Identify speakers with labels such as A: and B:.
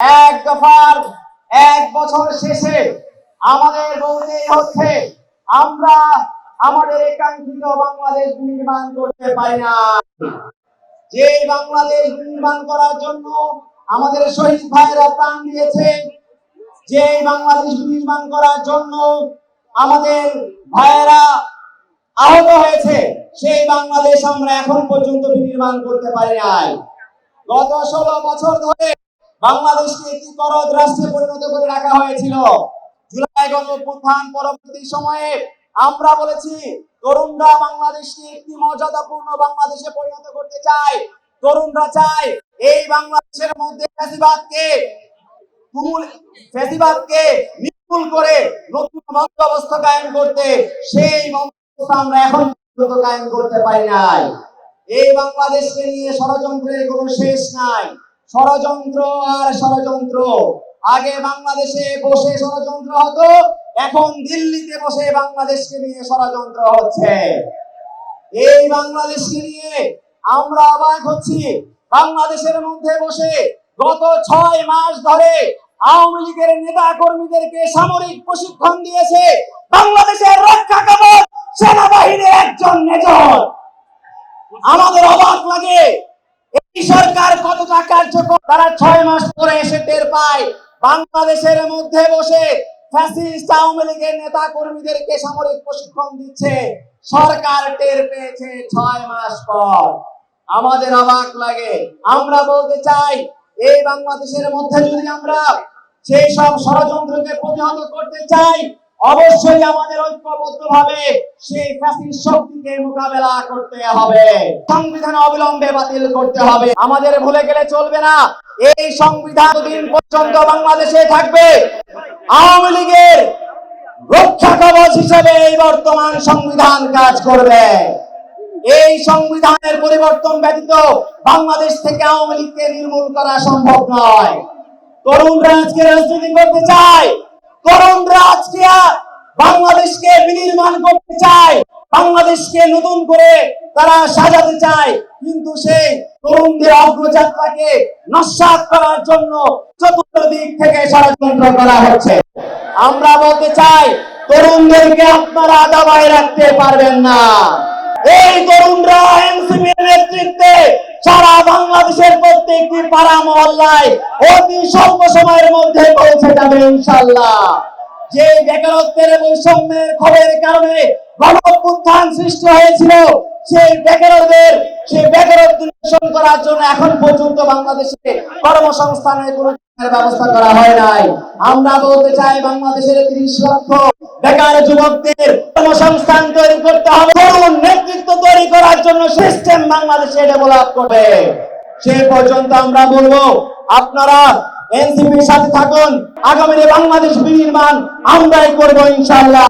A: এক দফার, এক বছর শেষে আমাদের বলতেই হচ্ছে, আমরা আমাদের একাঙ্ক্ষিত বাংলাদেশ নির্মাণ করতে পারি না। যে বাংলাদেশ নির্মাণ করার জন্য আমাদের শহীদ ভাইয়েরা প্রাণ দিয়েছে, যে বাংলাদেশ নির্মাণ করার জন্য আমাদের ভাইয়েরা আহত হয়েছে, সেই বাংলাদেশ আমরা এখন পর্যন্ত নির্মাণ করতে পারি নাই। গত ষোলো বছর ধরে বাংলাদেশকে একটি রাষ্ট্রে পরিণত করে রাখা হয়েছিল। জুলাই পরবর্তী সময়ে আমরা বলেছি, তরুণরা বাংলাদেশকে একটি মর্যাদাপূর্ণ বাংলাদেশে পরিণত করতে চায়। তরুণরা চায় এই বাংলাদেশের মধ্যে ফ্যাসিবাদকে তুমুল, ফ্যাসিবাদকে নির্মূল করে নতুন বন্দোবস্ত কায়েম করতে, সেই বন্দোবস্ত আমরা এখন পর্যন্ত কায়েম করতে পারি নাই। এই বাংলাদেশকে নিয়ে ষড়যন্ত্রের কোনো শেষ নাই। ষড়যন্ত্র আর ষড়যন্ত্র। আগে বাংলাদেশে বসে ষড়যন্ত্র হতো, এখন দিল্লিতে বসে বাংলাদেশকে নিয়ে ষড়যন্ত্র হচ্ছে। এই বাংলাদেশকে নিয়ে আমরা অবাক হচ্ছি। বাংলাদেশের মধ্যে বসে গত ছয় মাস ধরে আওয়ামী লীগের নেতা কর্মীদেরকে সামরিক প্রশিক্ষণ দিয়েছে বাংলাদেশের রক্ষা কবচ সেনাবাহিনীর একজন মেজর। আমাদের অবাক লাগে, এই সরকার কতটা কার্যকর তারা ছয় মাস পরে এসে টের পায়, বাংলাদেশের মধ্যে বসে ফ্যাসিস্ট আওয়ামী লীগের নেতা কর্মীদেরকে সামরিক প্রশিক্ষণ দিচ্ছে, সরকার টের পেয়েছে ছয় মাস পর। আমাদের অবাক লাগে। আমরা বলতে চাই, এই বাংলাদেশের মধ্যে যদি আমরা সেই সব ষড়যন্ত্রকে প্রতিহত করতে চাই অবশ্যই আমাদের ঐক্যবদ্ধ ভাবে সেই ফ্যাসিস্ট শক্তিকে মোকাবেলা করতে হবে। সংবিধান অবিলম্বে বাতিল করতে হবে। আমাদের ভুলে গেলে চলবে না। এই সংবিধান দিন পর্যন্ত বাংলাদেশে থাকবে। আওয়ামী লীগের রক্ষা কবচ হিসেবে এই বর্তমান সংবিধান কাজ করবে। এই সংবিধানের পরিবর্তন ব্যতীত বাংলাদেশ থেকে আওয়ামী লীগকে নির্মূল করা সম্ভব নয়। তরুণরা আজকে রাজনীতি করতে চায়। তরুণরা আজকে বাংলাদেশকে বিনির্মাণ করতে চায়, বাংলাদেশকে নতুন করে তারা সাজাতে চায়, কিন্তু সেই তরুণদের অগ্রযাত্রাকে করার জন্য চতুর্দিক থেকে ষড়যন্ত্র করা হচ্ছে। আমরা বলতে চাই, তরুণদেরকে আপনারা দাবায় রাখতে পারবেন না। এই তরুণরা এনসিপির নেতৃত্বে সারা বাংলাদেশের প্রত্যেকটি পাড়া মহল্লায়? অতি স্বল্প সময়ের মধ্যে পৌঁছে যাবে ইনশাল্লাহ যে বেকারত্বের বৈষম্যের খবরের কারণে গণঅভ্যুত্থান সৃষ্টি হয়েছিল, সেই বেকারদের, সেই বেকারত্ব নিরসন করার জন্য এখন পর্যন্ত বাংলাদেশে কর্মসংস্থানের কোনো ব্যবস্থা করা হয় নাই। আমরা বলতে চাই বাংলাদেশের তিরিশ লক্ষ বেকার যুবকদের কর্মসংস্থান তৈরি করতে হবে। নেতৃত্ব তৈরি করার জন্য সিস্টেম বাংলাদেশে ডেভেলপ করবে। সে পর্যন্ত আমরা বলব আপনারা এনসিপির সাথে থাকুন আগামী বাংলাদেশ বিনির্মাণ আমরাই করব ইনশাআল্লাহ।